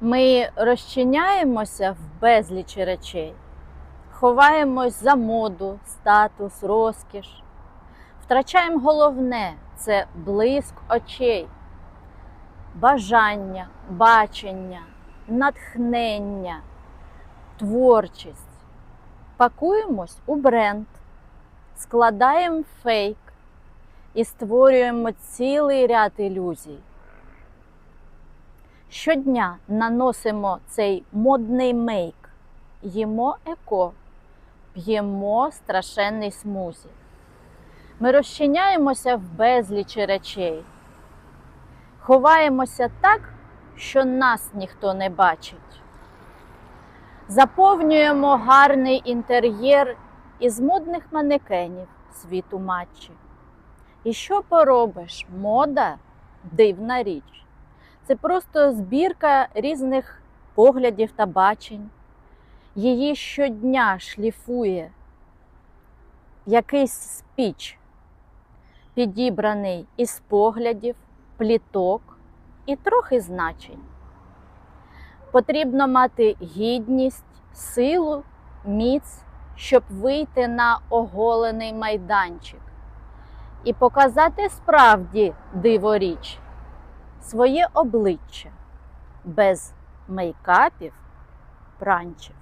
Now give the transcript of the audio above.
Ми розчиняємося в безлічі речей, ховаємось за моду, статус, розкіш, втрачаємо головне це блиск очей, бажання, бачення, натхнення, творчість. Пакуємось у бренд, складаємо фейк і створюємо цілий ряд ілюзій. Щодня наносимо цей модний мейк, їмо еко, п'ємо страшенний смузі. Ми розчиняємося в безлічі речей, ховаємося так, що нас ніхто не бачить. Заповнюємо гарний інтер'єр із модних манекенів світу матчі. І що поробиш? Мода дивна річ. Це просто збірка різних поглядів та бачень. Її щодня шліфує якийсь спіч, підібраний із поглядів, пліток і трохи значень. Потрібно мати гідність, силу, міць, щоб вийти на оголений майданчик і показати справді диворіч своє обличчя без мейкапів, пранчів.